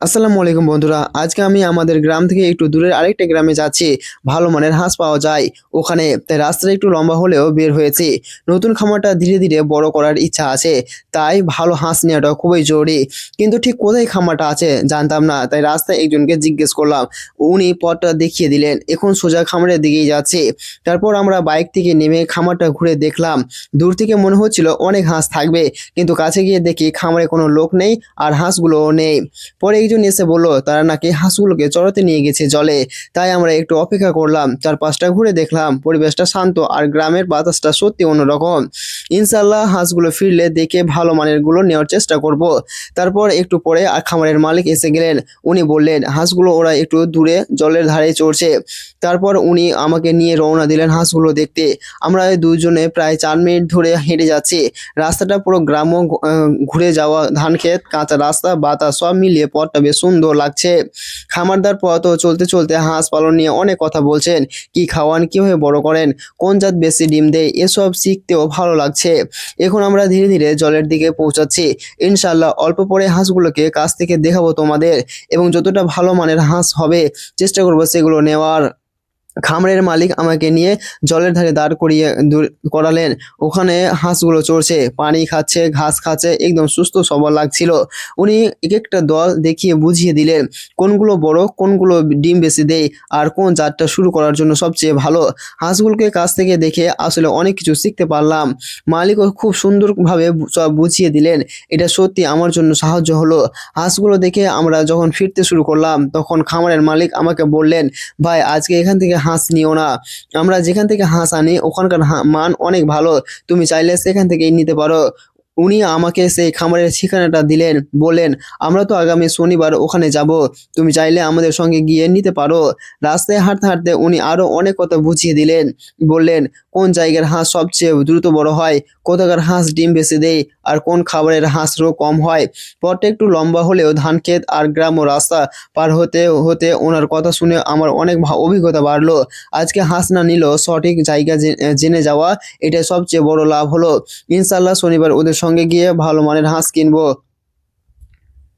আসসালামু আলাইকুম বন্ধুরা, আজকে আমি আমাদের গ্রাম থেকে একটু দূরের আরেকটা গ্রামে যাচ্ছি। ভালো মানের হাঁস পাওয়া যায়। ওখানে তাই রাস্তাটা একটু লম্বা হলেও বের হয়েছে। নতুন খামারটা ধীরে ধীরে বড় করার ইচ্ছা আছে। তাই ভালো হাঁস নেওয়াটা খুবই জরুরি। কিন্তু ঠিক কোথায় খামারটা আছে জানতাম না। তাই রাস্তায় একজনকে জিজ্ঞেস করলাম। উনি পথটা দেখিয়ে দিলেন। এখন সোজা খামারের দিকেই যাচ্ছে। তারপর আমরা বাইক থেকে নেমে খামারটা ঘুরে দেখলাম। দূর থেকে মনে হচ্ছিল অনেক হাঁস থাকবে। কিন্তু কাছে গিয়ে দেখি খামারে কোনো লোক নেই আর হাঁসগুলোও নেই। পরে একজন এসে বলল, তারা নাকি হাঁসগুলোকে চড়াতে নিয়ে গেছে জলে। তাই আমরা একটু অপেক্ষা করলাম। চারপাশটা ঘুরে দেখলাম। পরিবেশটা শান্ত আর গ্রামের বাতাসটা সত্যি অন্যরকম। ইনশাল্লাহ হাঁসগুলো ফিরলে দেখে ভালো মানেরগুলো নেওয়ার চেষ্টা করব। তারপর একটু পরে আর খামারের মালিক এসে গেলেন। উনি বললেন, হাঁসগুলো ওরা একটু দূরে জলের ধারে চড়ছে। তারপর উনি আমাকে নিয়ে রওনা দিলেন হাঁসগুলো দেখতে। আমরা দুজনে প্রায় চার মিনিট ধরে হেঁটে যাচ্ছি। রাস্তাটা পুরো গ্রাম ঘুরে যাওয়া ধান ক্ষেত কাঁচা রাস্তা, বাতাস সব মিলিয়ে পথটা বেশ সুন্দর লাগছে। খামারদার পথ চলতে চলতে হাঁস পালন নিয়ে অনেক কথা বলছেন। কি খাওয়ান, কীভাবে বড় করেন, কোন জাত বেশি ডিম দেয়, এসব শিখতেও ভালো লাগছে। এখন আমরা ধীরে ধীরে জলের দিকে পৌঁছাচ্ছি। ইনশাল্লাহ অল্প পরে হাঁসগুলোকে কাছ থেকে দেখাবো তোমাদের। এবং যতটা ভালো মানের হাঁস হবে, চেষ্টা করব সেগুলো নেওয়ার। খামারের মালিক আমাকে নিয়ে জলের ধারে দাঁড় করিয়ে করালেন। ওখানে হাঁসগুলো চড়ছে, পানি খাচ্ছে, ঘাস খাচ্ছে, একদম সুস্থ সবল লাগছিল। উনি এক একটা দল দেখিয়ে বুঝিয়ে দিলেন, কোনগুলো বড়, কোনগুলো ডিম বেশি দেয়, আর কোন জাতটা শুরু করার জন্য সবচেয়ে ভালো। হাঁসগুলোকে কাছ থেকে দেখে আসলে অনেক কিছু শিখতে পারলাম। মালিকও খুব সুন্দরভাবে সব বুঝিয়ে দিলেন, এটা সত্যি আমার জন্য সাহায্য হলো। হাঁসগুলো দেখে আমরা যখন ফিরতে শুরু করলাম, তখন খামারের মালিক আমাকে বললেন, ভাই, আজকে এখান থেকে হাঁস নিও না। আমরা যেখান থেকে হাঁস আনি, ওখানকার মান অনেক ভালো। তুমি চাইলে সেখান থেকেই নিতে পারো। উনি আমাকে সেই খামারের ঠিকানাটা দিলেন, বললেন, আমরা তো আগামী শনিবার ওখানে যাব। তুমি চাইলে আমাদের সঙ্গে গিয়ে নিতে পারো। রাস্তায় হাঁটতে হাঁটতে উনি আরও অনেক কথা বুঝিয়ে দিলেন, বললেন, কোন জায়গার হাঁস সবচেয়ে দ্রুত বড় হয়? কোথাকার হাঁস ডিম বেশি দেয়? আর কোন খাবারের হাঁস রোগ কম হয়? পথটা একটু লম্বা হলেও ধান ক্ষেত আর গ্রাম ও রাস্তা পার হতে হতে ওনার কথা শুনে আমার অনেক অভিজ্ঞতা বাড়লো। আজকে হাঁস না নিলেও সঠিক জায়গা জেনে যাওয়া, এটা সবচেয়ে বড় লাভ হলো। ইনশাল্লাহ শনিবার ওদের সঙ্গে গিয়ে ভালো মানের হাঁস কিনবো।